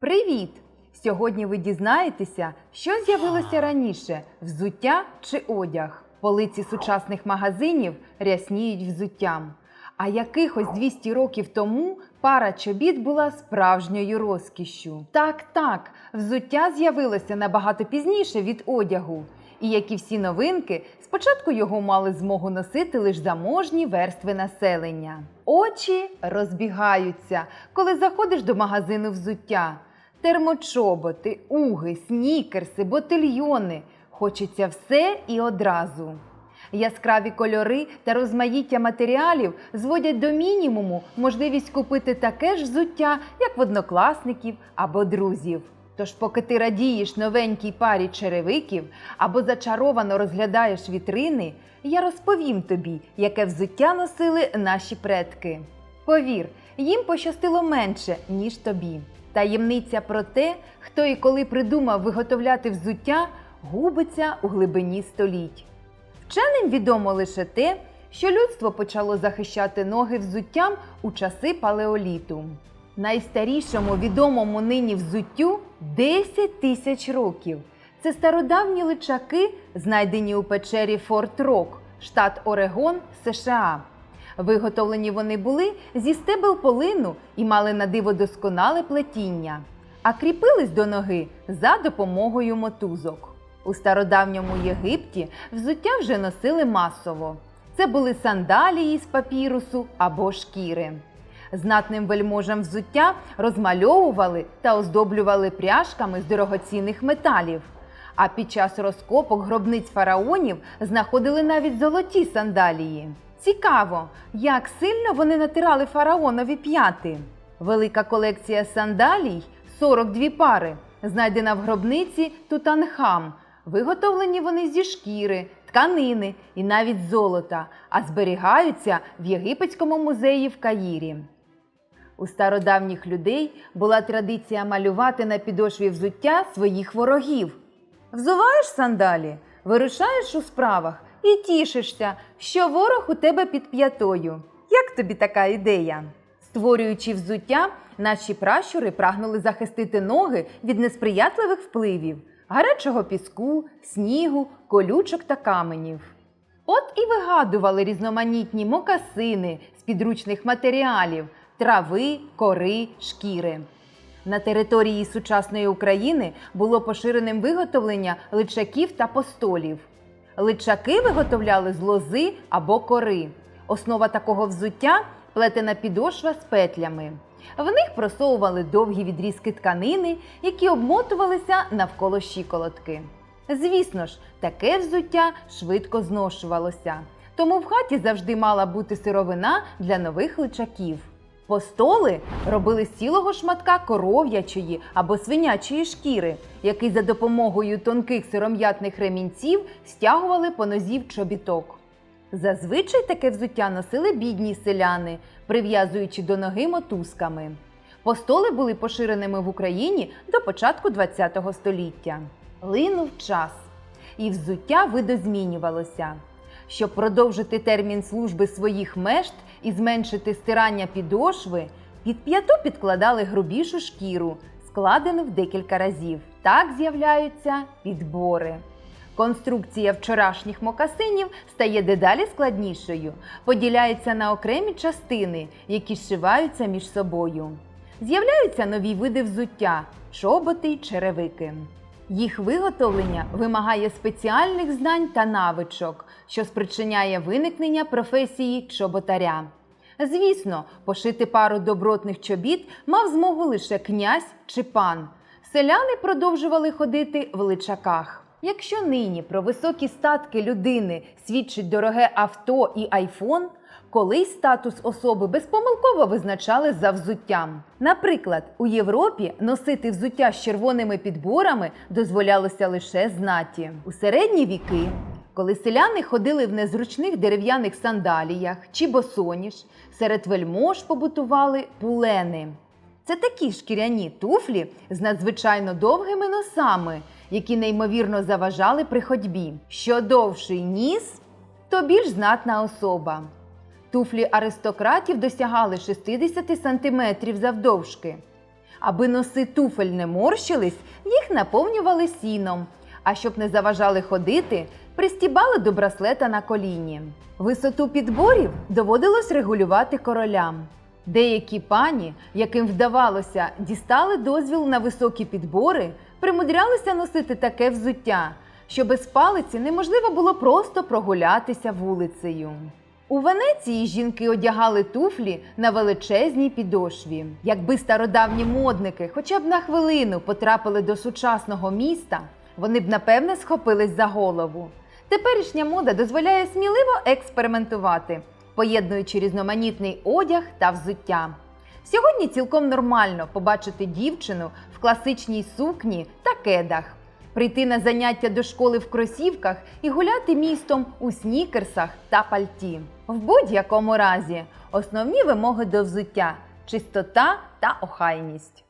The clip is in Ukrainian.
Привіт! Сьогодні ви дізнаєтеся, що з'явилося раніше взуття чи одяг. Полиці сучасних магазинів рясніють взуттям. А якихось 200 років тому пара чобіт була справжньою розкішшю. Так, так, взуття з'явилося набагато пізніше від одягу. І як і всі новинки, спочатку його мали змогу носити лише заможні верстви населення. Очі розбігаються, коли заходиш до магазину взуття. Термочоботи, уги, снікерси, ботильйони. Хочеться все і одразу. Яскраві кольори та розмаїття матеріалів зводять до мінімуму можливість купити таке ж взуття, як в однокласників або друзів. Тож, поки ти радієш новенькій парі черевиків або зачаровано розглядаєш вітрини, я розповім тобі, яке взуття носили наші предки. Повір, їм пощастило менше, ніж тобі. Таємниця про те, хто і коли придумав виготовляти взуття, губиться у глибині століть. Вченим відомо лише те, що людство почало захищати ноги взуттям у часи палеоліту. Найстарішому відомому нині взуттю 10 тисяч років. Це стародавні личаки, знайдені у печері Форт Рок, штат Орегон, США. Виготовлені вони були зі стебел полину і мали на диво досконале плетіння, а кріпились до ноги за допомогою мотузок. У стародавньому Єгипті взуття вже носили масово. Це були сандалії з папірусу або шкіри. Знатним вельможам взуття розмальовували та оздоблювали пряжками з дорогоцінних металів. А під час розкопок гробниць фараонів знаходили навіть золоті сандалії. Цікаво, як сильно вони натирали фараонові п'яти. Велика колекція сандалій 42 пари, знайдена в гробниці Тутанхам. Виготовлені вони зі шкіри, тканини і навіть золота, а зберігаються в Єгипетському музеї в Каїрі. У стародавніх людей була традиція малювати на підошві взуття своїх ворогів. Взуваєш сандалі, вирушаєш у справах і тішишся, що ворог у тебе під п'ятою. Як тобі така ідея? Створюючи взуття, наші пращури прагнули захистити ноги від несприятливих впливів, гарячого піску, снігу, колючок та каменів. От і вигадували різноманітні мокасини з підручних матеріалів, трави, кори, шкіри. На території сучасної України було поширеним виготовлення личаків та постолів. Личаки виготовляли з лози або кори. Основа такого взуття плетена підошва з петлями. В них просовували довгі відрізки тканини, які обмотувалися навколо щиколотки. Звісно ж, таке взуття швидко зношувалося, тому в хаті завжди мала бути сировина для нових личаків. Постоли робили з цілого шматка коров'ячої або свинячої шкіри, який за допомогою тонких сиром'ятних ремінців стягували по нозі в чобіток. Зазвичай таке взуття носили бідні селяни, прив'язуючи до ноги мотузками. Постоли були поширеними в Україні до початку ХХ століття. Линув час, і взуття видозмінювалося. Щоб продовжити термін служби своїх мешт і зменшити стирання підошви, під п'яту підкладали грубішу шкіру, складену в декілька разів. Так з'являються підбори. Конструкція вчорашніх мокасинів стає дедалі складнішою, поділяється на окремі частини, які зшиваються між собою. З'являються нові види взуття чоботи й черевики. Їх виготовлення вимагає спеціальних знань та навичок, що спричиняє виникнення професії чоботаря. Звісно, пошити пару добротних чобіт мав змогу лише князь чи пан. Селяни продовжували ходити в личаках. Якщо нині про високі статки людини свідчить дороге авто і айфон, колись статус особи безпомилково визначали за взуттям. Наприклад, у Європі носити взуття з червоними підборами дозволялося лише знаті. У середні віки, коли селяни ходили в незручних дерев'яних сандаліях чи босоніж, серед вельмож побутували пулени. Це такі шкіряні туфлі з надзвичайно довгими носами, які неймовірно заважали при ходьбі. Що довший ніс, то більш знатна особа. Туфлі аристократів досягали 60 см завдовжки. Аби носи туфель не морщились, їх наповнювали сіном. А щоб не заважали ходити, пристібали до браслета на коліні. Висоту підборів доводилось регулювати королям. Деякі пані, яким вдавалося, дістали дозвіл на високі підбори, примудрялися носити таке взуття, що без палиці неможливо було просто прогулятися вулицею. У Венеції жінки одягали туфлі на величезній підошві. Якби стародавні модники хоча б на хвилину потрапили до сучасного міста, вони б напевне схопились за голову. Теперішня мода дозволяє сміливо експериментувати, поєднуючи різноманітний одяг та взуття. Сьогодні цілком нормально побачити дівчину в класичній сукні та кедах, прийти на заняття до школи в кросівках і гуляти містом у снікерсах та пальті. В будь-якому разі основні вимоги до взуття чистота та охайність.